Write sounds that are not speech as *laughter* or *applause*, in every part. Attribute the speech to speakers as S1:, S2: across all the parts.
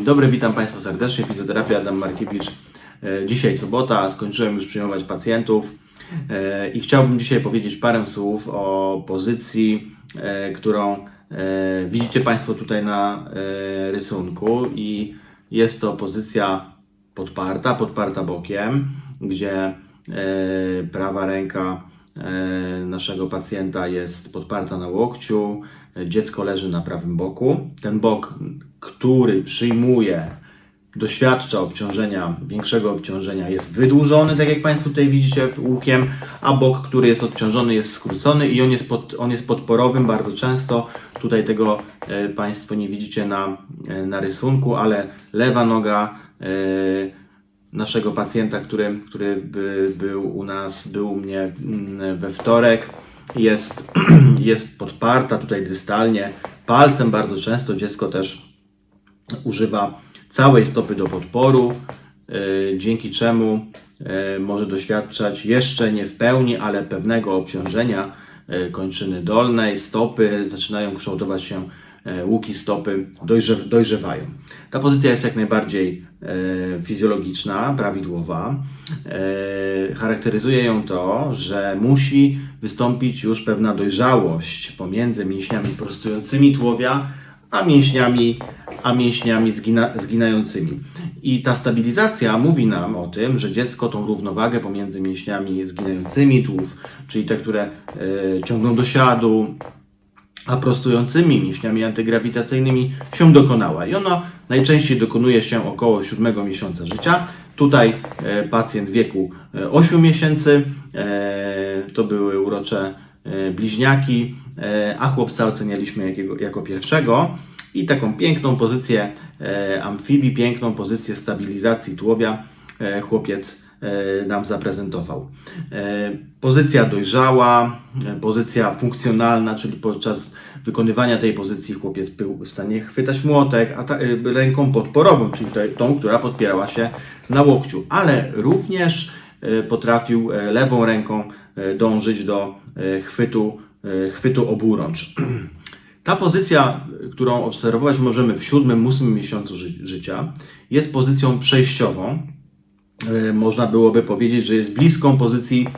S1: Dzień dobry, witam Państwa serdecznie. Fizjoterapia Adam Markiewicz. E, Dzisiaj sobota, skończyłem już przyjmować pacjentów e, i chciałbym dzisiaj powiedzieć parę słów o pozycji, e, którą widzicie Państwo tutaj na rysunku i jest to pozycja podparta, podparta bokiem, gdzie prawa ręka naszego pacjenta jest podparta na łokciu, dziecko leży na prawym boku. Ten bok, który przyjmuje, doświadcza obciążenia, większego obciążenia, jest wydłużony, tak jak Państwo tutaj widzicie łukiem, a bok, który jest odciążony, jest skrócony i on jest, pod, on jest podporowym bardzo często. Tutaj tego e, Państwo nie widzicie na, e, na rysunku, ale lewa noga e, naszego pacjenta, który, który by, był u nas, był u mnie mm, we wtorek, jest, *clears throat* jest podparta tutaj dystalnie palcem bardzo często. Dziecko też używa całej stopy do podporu, y, dzięki czemu y, może doświadczać jeszcze nie w pełni, ale pewnego obciążenia y, kończyny dolnej, stopy, zaczynają kształtować się łuki stopy, dojrze, dojrzewają. Ta pozycja jest jak najbardziej y, fizjologiczna, prawidłowa. Y, Charakteryzuje ją to, że musi wystąpić już pewna dojrzałość pomiędzy mięśniami prostującymi tułowia, a mięśniami, a mięśniami zgina, zginającymi. I ta stabilizacja mówi nam o tym, że dziecko tą równowagę pomiędzy mięśniami zginającymi tułów, czyli te, które e, ciągną do siadu, a prostującymi mięśniami antygrawitacyjnymi się dokonała. I ono najczęściej dokonuje się około 7 miesiąca życia. Tutaj e, pacjent wieku e, 8 miesięcy, e, to były urocze e, bliźniaki, e, a chłopca ocenialiśmy jakiego, jako pierwszego. I taką piękną pozycję e, amfibii, piękną pozycję stabilizacji tułowia e, chłopiec e, nam zaprezentował. E, Pozycja dojrzała, e, pozycja funkcjonalna, czyli podczas wykonywania tej pozycji chłopiec był w stanie chwytać młotek, e, ręką podporową, czyli tą, która podpierała się na łokciu, ale również e, potrafił e, lewą ręką e, dążyć do e, chwytu, e, chwytu oburącz. *clears throat* Ta pozycja, którą obserwować możemy w siódmym, ósmym miesiącu ży- życia, jest pozycją przejściową. E, Można byłoby powiedzieć, że jest bliską pozycji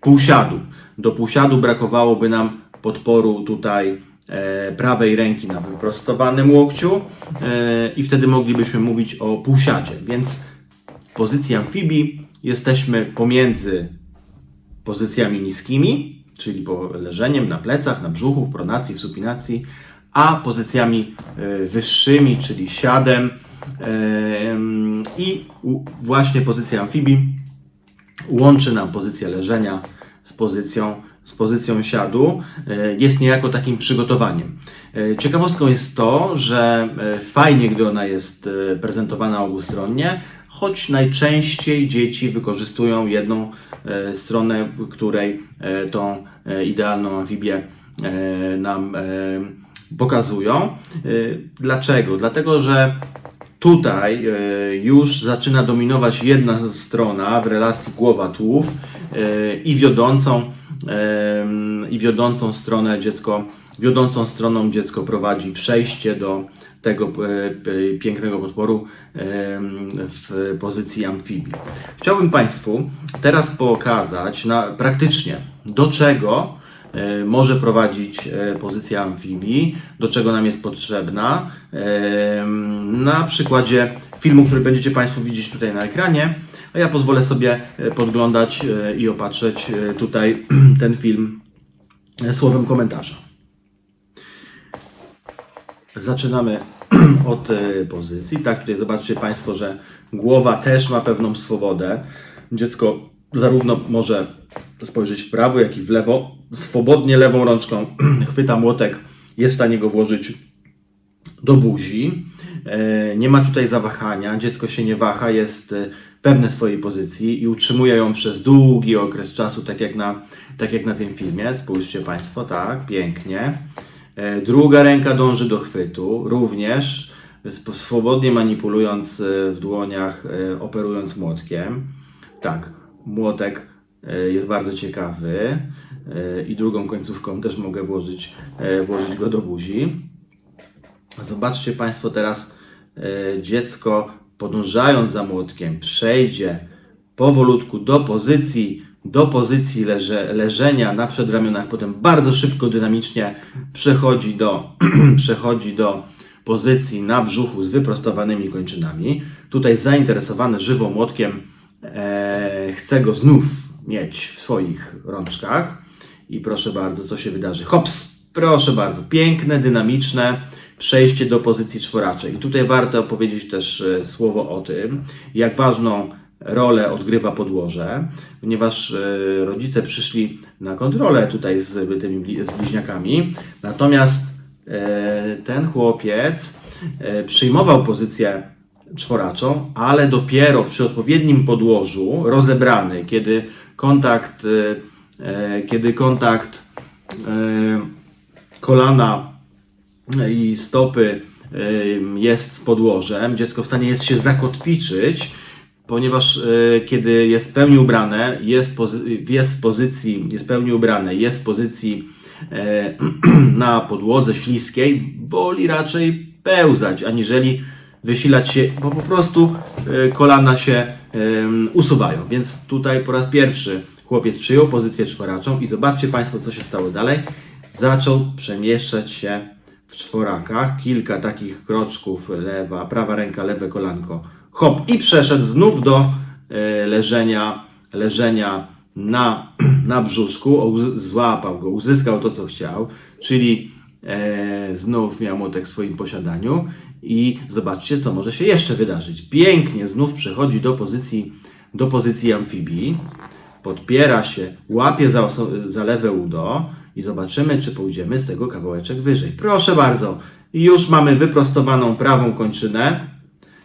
S1: półsiadu. Do półsiadu brakowałoby nam podporu tutaj e, prawej ręki na wyprostowanym łokciu e, i wtedy moglibyśmy mówić o półsiadzie. Więc w pozycji amfibii jesteśmy pomiędzy pozycjami niskimi, czyli leżeniem na plecach, na brzuchu, w pronacji, w supinacji, a pozycjami wyższymi, czyli siadem i właśnie pozycja amfibii łączy nam pozycję leżenia z pozycją, z pozycją siadu, e, jest niejako takim przygotowaniem. E, Ciekawostką jest to, że e, fajnie, gdy ona jest prezentowana obustronnie, choć najczęściej dzieci wykorzystują jedną stronę, której tą idealną amfibię nam pokazują. Dlaczego? Dlatego, że Tutaj e, już zaczyna dominować jedna strona w relacji głowa-tułów e, i wiodącą, e, i wiodącą stronę dziecko, wiodącą stroną dziecko prowadzi przejście do tego pięknego podporu w pozycji amfibii. Chciałbym Państwu teraz pokazać na, praktycznie do czego może prowadzić e, pozycja amfibii, do czego nam jest potrzebna. E, Na przykładzie filmu, który będziecie Państwo widzieć tutaj na ekranie, a ja pozwolę sobie e, podglądać e, i opatrzeć e, tutaj *clears throat* ten film e, słowem komentarza. Zaczynamy *clears throat* od e, pozycji. Tak, tutaj zobaczcie Państwo, że głowa też ma pewną swobodę. Dziecko zarówno może spojrzeć w prawo, jak i w lewo. Swobodnie lewą rączką *clears throat* chwyta młotek, jest w stanie go włożyć do buzi. E, Nie ma tutaj zawahania, dziecko się nie waha, jest e, pewne swojej pozycji i utrzymuje ją przez długi okres czasu, tak jak na, tak jak na tym filmie. Spójrzcie Państwo, tak, pięknie. E, Druga ręka dąży do chwytu, również swobodnie manipulując w dłoniach, operując młotkiem. Tak, młotek jest bardzo ciekawy e, i drugą końcówką też mogę włożyć, e, włożyć go do buzi. Zobaczcie Państwo teraz e, dziecko podążając za młotkiem przejdzie powolutku do pozycji, do pozycji leże, leżenia na przedramionach, potem bardzo szybko, dynamicznie przechodzi do, *clears throat* przechodzi do pozycji na brzuchu z wyprostowanymi kończynami. Tutaj zainteresowany żywo młotkiem e, chce go znów mieć w swoich rączkach. I proszę bardzo, co się wydarzy? Hops! Proszę bardzo, piękne, dynamiczne przejście do pozycji czworaczej. I tutaj warto powiedzieć też e, słowo o tym, jak ważną rolę odgrywa podłoże, ponieważ e, rodzice przyszli na kontrolę tutaj z tymi bli- z bliźniakami, natomiast e, ten chłopiec e, przyjmował pozycję czworaczą, ale dopiero przy odpowiednim podłożu, rozebrany, kiedy kontakt, e, e, kiedy kontakt e, kolana i stopy jest z podłożem, dziecko w stanie jest się zakotwiczyć, ponieważ e, kiedy jest w pełni ubrane, jest, jest w pozycji, jest pełni ubrane, jest w pozycji e, *clears throat* na podłodze śliskiej, woli raczej pełzać, aniżeli wysilać się, bo po prostu e, kolana się usuwają. Więc tutaj po raz pierwszy chłopiec przyjął pozycję czworaczą i zobaczcie Państwo, co się stało dalej. Zaczął przemieszczać się w czworakach, kilka takich kroczków, lewa, prawa ręka, lewe kolanko, hop i przeszedł znów do e, leżenia, leżenia na, *clears throat* na brzuszku, złapał go, uzyskał to, co chciał, czyli e, znów miał młotek w swoim posiadaniu i zobaczcie, co może się jeszcze wydarzyć. Pięknie znów przechodzi do pozycji, do pozycji amfibii, podpiera się, łapie za, za lewe udo i zobaczymy, czy pójdziemy z tego kawałeczek wyżej. Proszę bardzo, już mamy wyprostowaną prawą kończynę,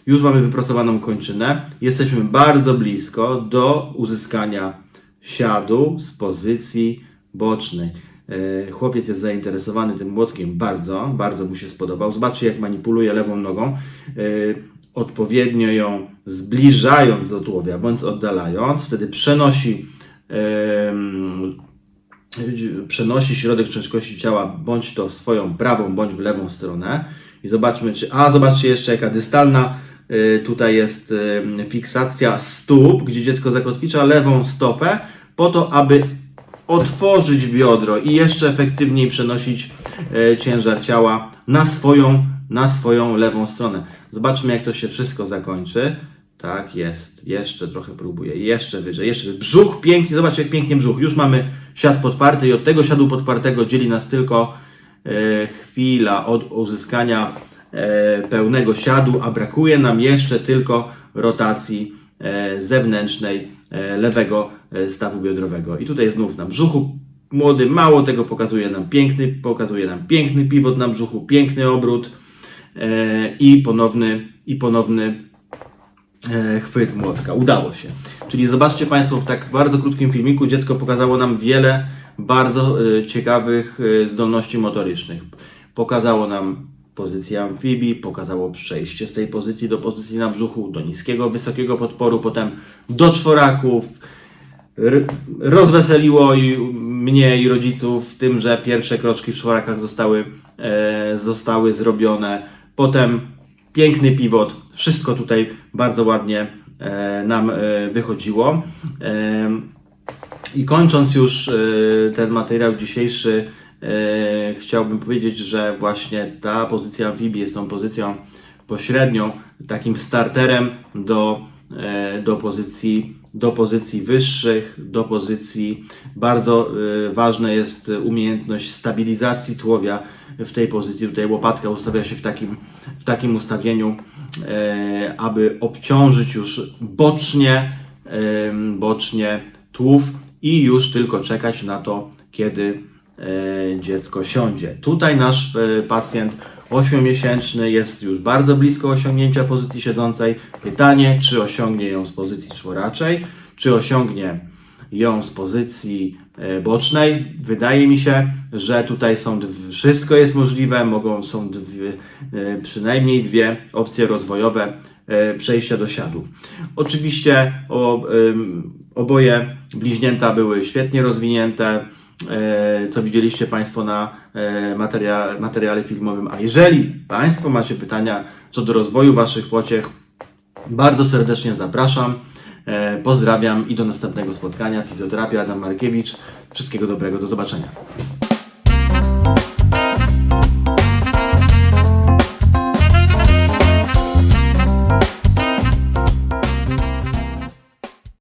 S1: już mamy wyprostowaną kończynę. Jesteśmy bardzo blisko do uzyskania siadu z pozycji bocznej. E, Chłopiec jest zainteresowany tym młotkiem bardzo, bardzo mu się spodobał. Zobaczcie, jak manipuluje lewą nogą, e, odpowiednio ją zbliżając do tułowia bądź oddalając. Wtedy przenosi przenosi środek ciężkości ciała bądź to w swoją prawą, bądź w lewą stronę. I zobaczmy, czy. A zobaczcie jeszcze, jaka dystalna y, tutaj jest fiksacja stóp, gdzie dziecko zakotwicza lewą stopę, po to, aby otworzyć biodro i jeszcze efektywniej przenosić y, ciężar ciała na swoją, na swoją lewą stronę. Zobaczmy, jak to się wszystko zakończy. Tak jest. Jeszcze trochę próbuję. Jeszcze wyżej. Jeszcze. Brzuch pięknie. Zobaczcie, jak pięknie brzuch. Już mamy siad podparty i od tego siadu podpartego dzieli nas tylko e, chwila od uzyskania e, pełnego siadu, a brakuje nam jeszcze tylko rotacji e, zewnętrznej e, lewego e, stawu biodrowego. I tutaj znów na brzuchu młody, mało tego pokazuje nam piękny, pokazuje nam piękny pivot na brzuchu, piękny obrót e, i ponowny, i ponowny e, chwyt młotka. Udało się. Czyli zobaczcie Państwo, w tak bardzo krótkim filmiku dziecko pokazało nam wiele bardzo e, ciekawych e, zdolności motorycznych. Pokazało nam pozycję amfibii, pokazało przejście z tej pozycji do pozycji na brzuchu, do niskiego, wysokiego podporu, potem do czworaków. Rozweseliło i mnie i rodziców tym, że pierwsze kroczki w czworakach zostały, e, zostały zrobione. Potem piękny pivot, wszystko tutaj bardzo ładnie e, nam e, wychodziło. E, I kończąc już e, ten materiał dzisiejszy, chciałbym powiedzieć, że właśnie ta pozycja amfibii jest tą pozycją pośrednią, takim starterem do, e, do, pozycji, do pozycji wyższych, do pozycji bardzo e, ważna jest umiejętność stabilizacji tułowia w tej pozycji. Tutaj łopatka ustawia się w takim, w takim ustawieniu, e, aby obciążyć już bocznie, bocznie tułów i już tylko czekać na to, kiedy e, dziecko siądzie. Tutaj nasz e, pacjent 8-miesięczny jest już bardzo blisko osiągnięcia pozycji siedzącej. Pytanie, czy osiągnie ją z pozycji czworaczej, czy osiągnie ją z pozycji e, bocznej. Wydaje mi się, że tutaj są wszystko jest możliwe, mogą są dwie, e, przynajmniej dwie opcje rozwojowe e, przejścia do siadu. Oczywiście o, oboje bliźnięta były świetnie rozwinięte, e, co widzieliście Państwo na e, materia, materiale filmowym. A jeżeli Państwo macie pytania co do rozwoju Waszych pociech, bardzo serdecznie zapraszam. E, Pozdrawiam i do następnego spotkania. Fizjoterapia Adam Markiewicz. Wszystkiego dobrego, do zobaczenia.